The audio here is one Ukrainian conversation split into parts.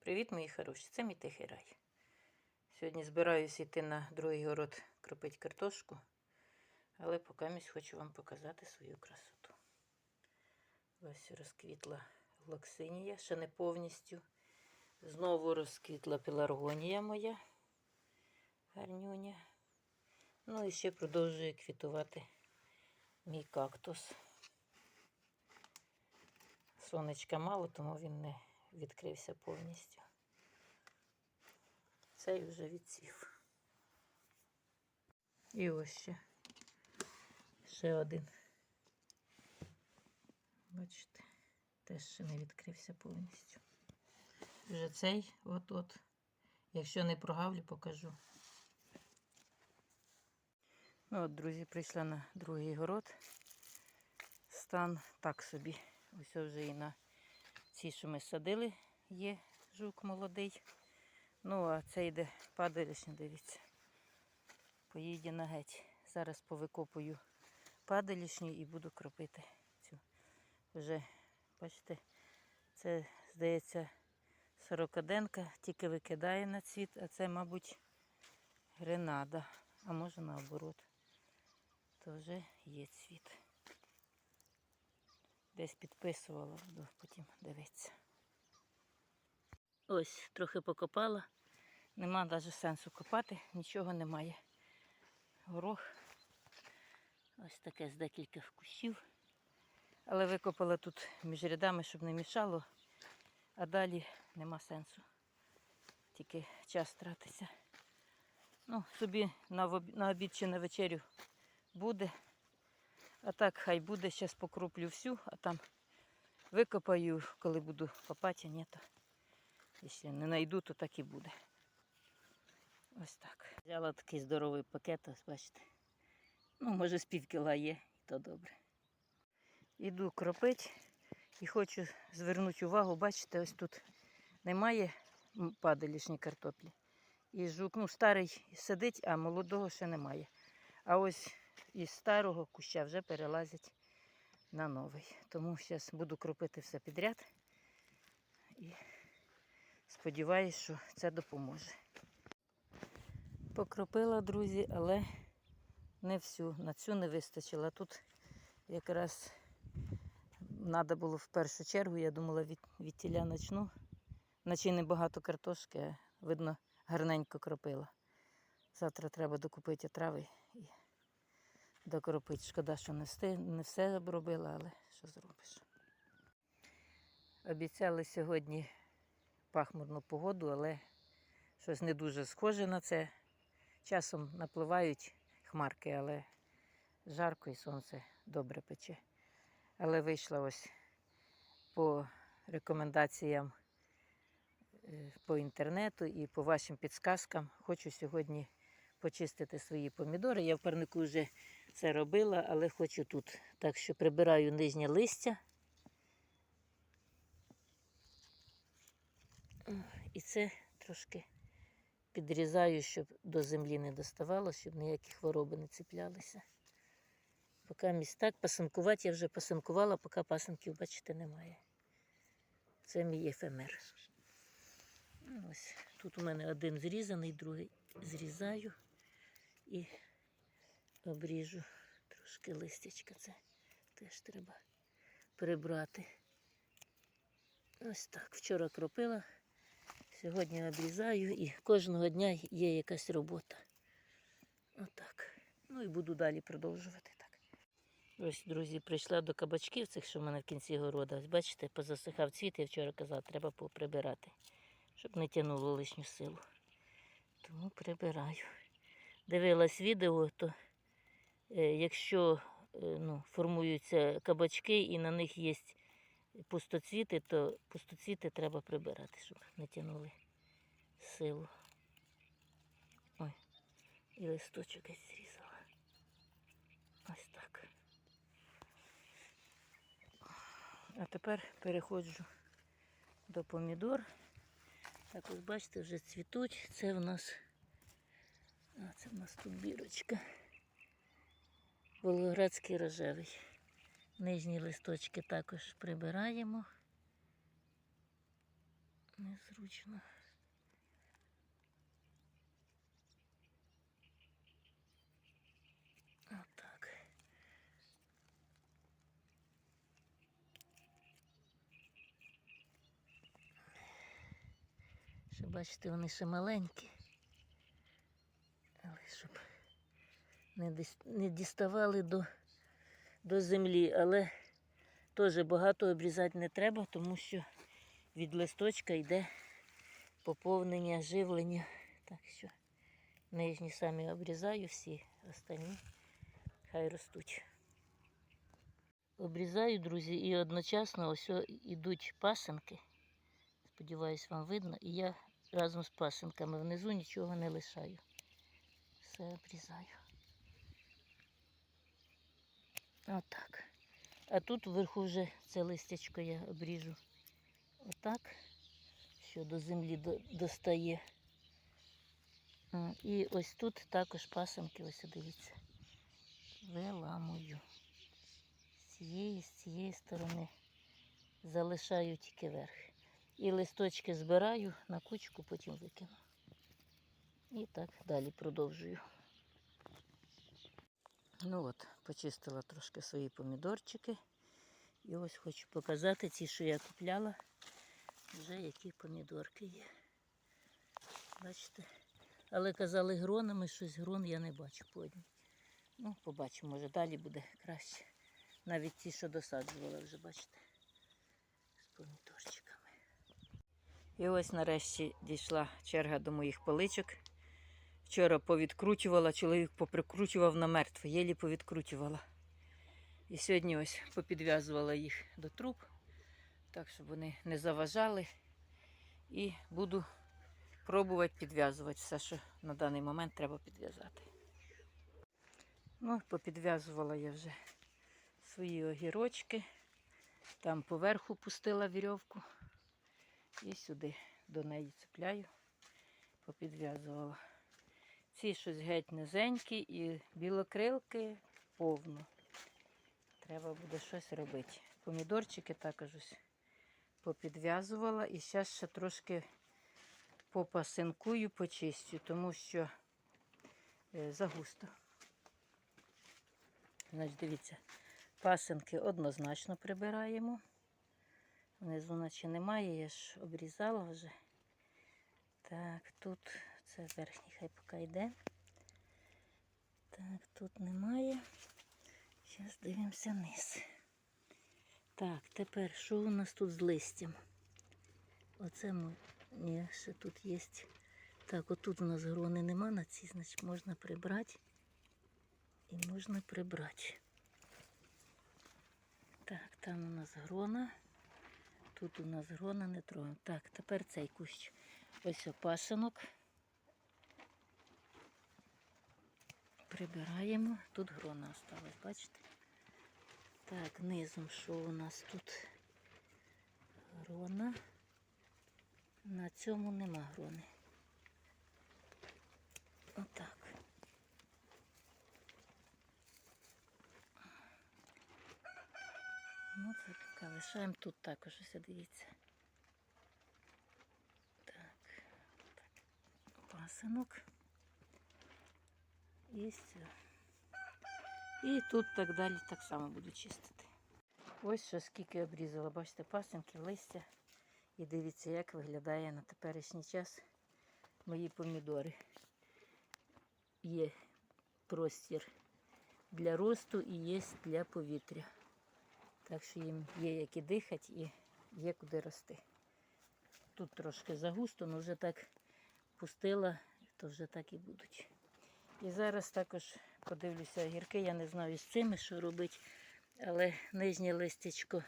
Привіт, мої хороші! Це мій тихий рай. Сьогодні збираюся йти на другий город кропити картошку, але поки хочу вам показати свою красоту. Ось розквітла локсинія, ще не повністю. Знову розквітла пеларгонія моя, гарнюня. Ну і ще продовжує квітувати мій кактус. Сонечка мало, тому він не відкрився повністю. Цей вже відців. І ось ще. Ще один. Бачите, теж ще не відкрився повністю. Вже цей от-от. Якщо не прогавлю, покажу. Ну от, друзі, прийшла на другий город. Стан так собі. Ось вже і на ці, що ми садили, є жук молодий. Ну, а це йде падалішня, дивіться. Поїде на геть. Зараз повикопую падалішню і буду кропити цю. Вже, бачите, це, здається, сорокаденка, тільки викидає на цвіт, а це, мабуть, гренада. А може наоборот. То вже є цвіт. Десь підписувала, буду потім дивитися. Ось, трохи покопала. Нема навіть сенсу копати, нічого немає. Горох. Ось таке з декілька кущів. Але викопала тут між рядами, щоб не мішало, а далі нема сенсу. Тільки час тратиться. Ну, собі на обід, на обід чи на вечерю буде. А так хай буде, зараз покроплю всю, а там викопаю, коли буду копати, а ні, то якщо не знайду, то так і буде. Ось так. Взяла такий здоровий пакет, ось бачите. Ну, може, з пів кіла є, і то добре. Іду кропити і хочу звернути увагу, бачите, ось тут немає м, падалішньої картоплі. І жук, ну, старий сидить, а молодого ще немає. А ось із старого куща вже перелазять на новий. Тому зараз буду кропити все підряд і сподіваюся, що це допоможе. Покропила, друзі, але не всю. На цю не вистачило. Тут якраз треба було в першу чергу, я думала, від, від тіля начну. Наче небагато картошки, а видно, гарненько кропила. Завтра треба докупити трави докропити. Шкода, що не, встиг, не все обробила, але що зробиш. Обіцяли сьогодні пахмурну погоду, але щось не дуже схоже на це. Часом напливають хмарки, але жарко і сонце добре пече. Але вийшла ось по рекомендаціям е, по інтернету і по вашим підсказкам. Хочу сьогодні почистити свої помідори. Я в парнику вже це робила, але хочу тут. Так що прибираю нижнє листя. І це трошки підрізаю, щоб до землі не доставало, щоб ніякі хвороби не ціплялися. Поки місць так, пасинкувати я вже пасинкувала, поки пасинків, бачите, немає. Це мій ефемер. Ось тут у мене один зрізаний, другий зрізаю і обріжу трошки листячка. Це теж треба прибрати. Ось так. Вчора кропила, сьогодні обрізаю і кожного дня є якась робота. Отак. Ну і буду далі продовжувати так. Ось, друзі, прийшла до кабачків, цих, що в мене в кінці города. Ось бачите, позасихав цвіт, я вчора казала, треба поприбирати, щоб не тягнуло лишню силу. Тому прибираю. Дивилась відео, то якщо е, ну, формуються кабачки і на них є пустоцвіти, то пустоцвіти треба прибирати, щоб не тягнули силу. Ой, і листочок десь зрізала. Ось так. А тепер переходжу до помідор. Так ось бачите, вже цвітуть. Це в нас, а це в нас тут бірочка. Волгоградський рожевий. Нижні листочки також прибираємо. Незручно. Отак. Ще бачите, вони ще маленькі. Але щоб не, діставали до, до землі. Але теж багато обрізати не треба, тому що від листочка йде поповнення живлення. Так що нижні самі обрізаю, всі останні хай ростуть. Обрізаю, друзі, і одночасно ось ідуть пасенки. Сподіваюсь, вам видно. І я разом з пасенками внизу нічого не лишаю. Все обрізаю. Отак. А тут вверху вже це листячко я обріжу. Отак, що до землі достає. І ось тут також пасенки, ось дивіться. Виламую. З цієї, з цієї сторони залишаю тільки верх. І листочки збираю на кучку, потім викину. І так далі продовжую. Ну от, почистила трошки свої помідорчики. І ось хочу показати ті, що я купляла. Вже які помідорки є. Бачите? Але казали гронами, щось грон я не бачу по одній. Ну, побачимо, може далі буде краще. Навіть ті, що досаджувала, вже бачите, з помідорчиками. І ось нарешті дійшла черга до моїх поличок. Вчора повідкручувала, чоловік поприкручував на мертво, єлі повідкручувала. І сьогодні ось попідв'язувала їх до труб, так щоб вони не заважали. І буду пробувати підв'язувати все, що на даний момент треба підв'язати. Ну, попідв'язувала я вже свої огірочки. Там поверху пустила вірьовку і сюди до неї цепляю, попідв'язувала. Ці щось геть низенькі і білокрилки повно. Треба буде щось робити. Помідорчики також ось попідв'язувала і зараз ще трошки попасинкую, почистю, тому що е, загусто. Значить, дивіться, пасинки однозначно прибираємо. Внизу наче немає, я ж обрізала вже. Так, тут це верхній хай поки йде. Так, тут немає. Зараз дивимося вниз. Так, тепер що у нас тут з листям? Оце ми. Ні, ще тут є. Так, отут у нас грони нема на цій, значить можна прибрати. І можна прибрати. Так, там у нас грона. Тут у нас грона не трогаємо. Так, тепер цей кущ. Ось опасинок. Прибираємо. Тут грона осталась, бачите? Так, низом що у нас тут? Грона. На цьому нема грони. Отак. Ну, це поки лишаємо тут також ось дивіться. Так, так. Пасинок. І все. Тут так далі так само буду чистити. Ось що скільки обрізала. Бачите, пасинки, листя. І дивіться, як виглядає на теперішній час мої помідори. Є простір для росту і є для повітря. Так що їм є як і дихати і є куди рости. Тут трошки загусто, але вже так пустила, то вже так і будуть. І зараз також подивлюся огірки. Я не знаю з цими, що робити, але нижнє листячко,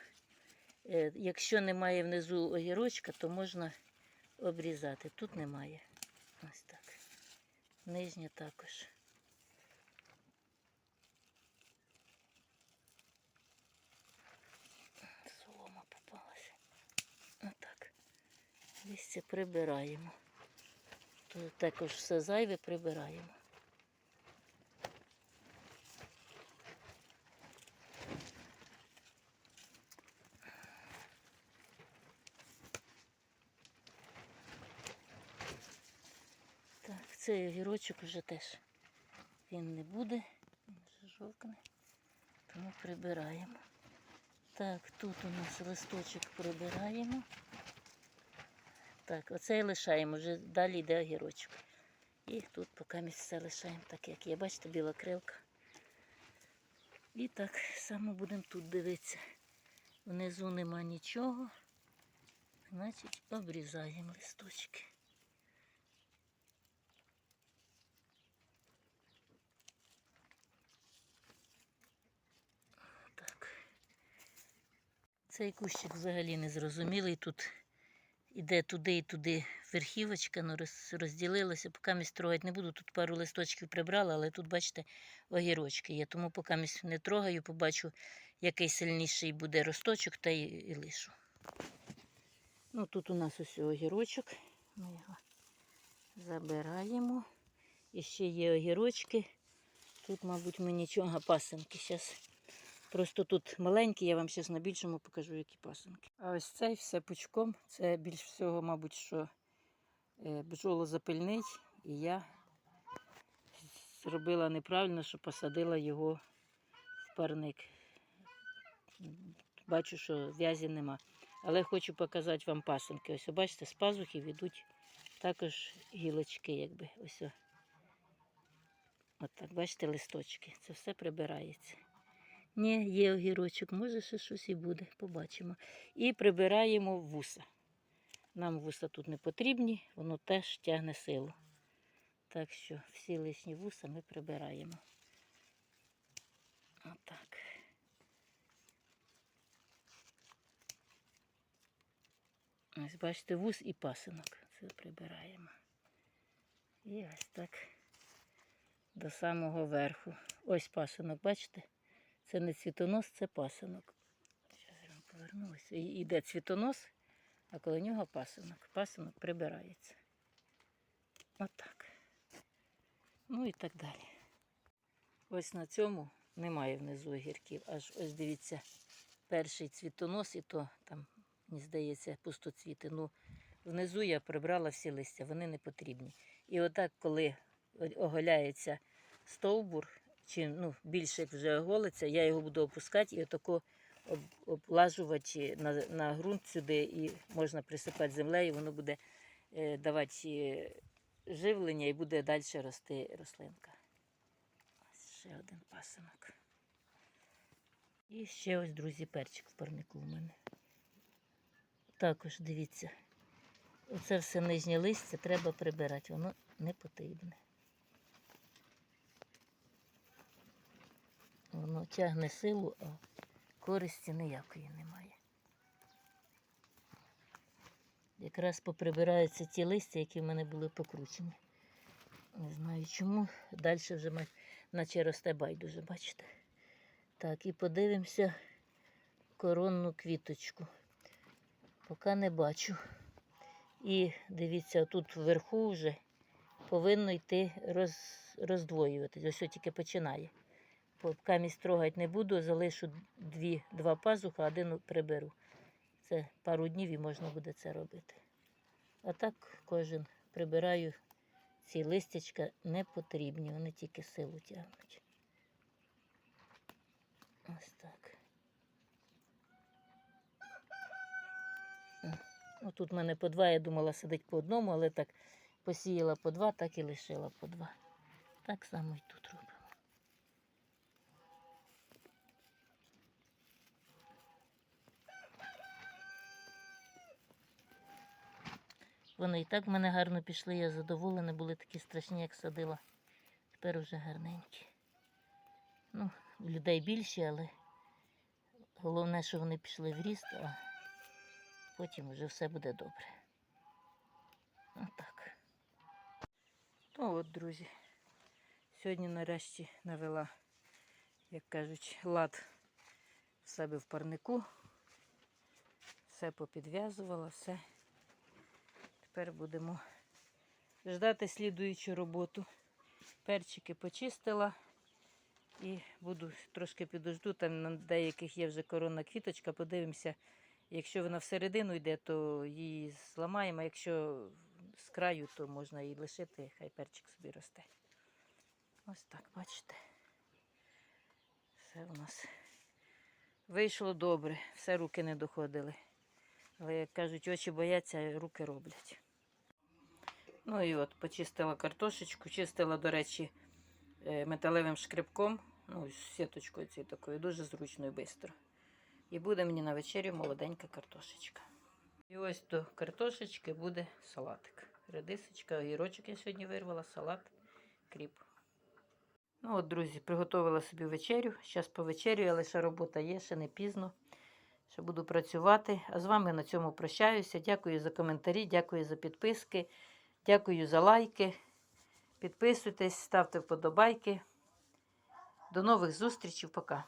е, якщо немає внизу огірочка, то можна обрізати. Тут немає. Ось так. Нижнє також. Солома попалася. Отак. Листя прибираємо. Тут також все зайве прибираємо. Цей огірочок вже теж він не буде, він вже жовкне, тому прибираємо. Так, тут у нас листочок прибираємо. Так, оцей лишаємо, вже далі йде огірочок. І тут поки ми все лишаємо так, як є. Бачите, біла крилка. І так само будемо тут дивитися. Внизу нема нічого. Значить, обрізаємо листочки. Цей кущик взагалі не зрозумілий. Тут іде туди і туди верхівочка, ну розділилася. Поки місь трогати не буду. Тут пару листочків прибрала, але тут, бачите, огірочки є. Тому поки місь не трогаю, побачу, який сильніший буде росточок, та й, і лишу. Ну, тут у нас ось огірочок. Ми його забираємо. І ще є огірочки. Тут, мабуть, ми нічого, пасенки. Зараз Просто тут маленькі, я вам зараз на більшому покажу, які пасенки. А ось цей все пучком. Це більш всього, мабуть, що е, бджолозапильний. І я зробила неправильно, що посадила його в парник. Бачу, що в'язі нема. Але хочу показати вам пасенки. Ось, бачите, з пазухів йдуть також гілочки, якби. Ось. о. От так, бачите, листочки. Це все прибирається. Ні, є огірочок, може ще щось і буде, побачимо. І прибираємо вуса. Нам вуса тут не потрібні, воно теж тягне силу. Так що всі лишні вуса ми прибираємо. Отак. Ось бачите, вус і пасинок. Це прибираємо. І ось так до самого верху. Ось пасинок, бачите? Це не цвітонос, це пасинок. Зараз я повернулася. І йде цвітонос, а коло нього пасинок. Пасинок прибирається. Отак. Ну і так далі. Ось на цьому немає внизу огірків. Аж ось дивіться, перший цвітонос, і то там, мені здається, пустоцвіти. Ну, внизу я прибрала всі листя, вони не потрібні. І отак, коли оголяється стовбур, чи ну, більше як вже оголиться, я його буду опускати і отако об, облажувати на, на ґрунт сюди, і можна присипати землею, воно буде е, давати е, живлення і буде далі рости рослинка. Ось ще один пасинок. І ще ось, друзі, перчик в парнику у мене. Також дивіться, оце все нижнє листя треба прибирати, воно не потрібне. Воно тягне силу, а користі ніякої немає. Якраз поприбираються ті листя, які в мене були покручені. Не знаю чому. Далі вже наче росте байдуже, бачите. Так, і подивимося коронну квіточку. Поки не бачу. І дивіться, тут вверху вже повинно йти роз, роздвоюватись. Ось тільки починає. Поки місць трогати не буду, залишу дві, два пазуха, один приберу. Це пару днів і можна буде це робити. А так кожен прибираю ці листячка не потрібні, вони тільки силу тягнуть. Ось так. О, Ну, тут в мене по два, я думала сидить по одному, але так посіяла по два, так і лишила по два. Так само і тут робимо. Вони і так в мене гарно пішли, я задоволена, були такі страшні, як садила. Тепер вже гарненькі. Ну, людей більше, але головне, що вони пішли в ріст, а потім вже все буде добре. Отак. Ну от, друзі. Сьогодні нарешті навела, як кажуть, лад в себе в парнику. Все попідв'язувала, все. Тепер будемо ждати слідуючу роботу. Перчики почистила і буду трошки підожду. Там на деяких є вже коронна квіточка. Подивимося, якщо вона всередину йде, то її зламаємо. А якщо з краю, то можна і лишити, хай перчик собі росте. Ось так, бачите. Все у нас вийшло добре, все руки не доходили. Але, як кажуть, очі бояться, руки роблять. Ну і от почистила картошечку, чистила, до речі, е, металевим шкребком, ну, сіточкою цією такою, дуже зручно і швидко. І буде мені на вечерю молоденька картошечка. І ось до картошечки буде салатик. Редисочка, огірочок я сьогодні вирвала, салат, кріп. Ну от, друзі, приготувала собі вечерю. Зараз повечерю, але ще робота є, ще не пізно. Ще буду працювати. А з вами на цьому прощаюся. Дякую за коментарі, дякую за підписки, дякую за лайки. Підписуйтесь, ставте вподобайки. До нових зустрічей. Пока.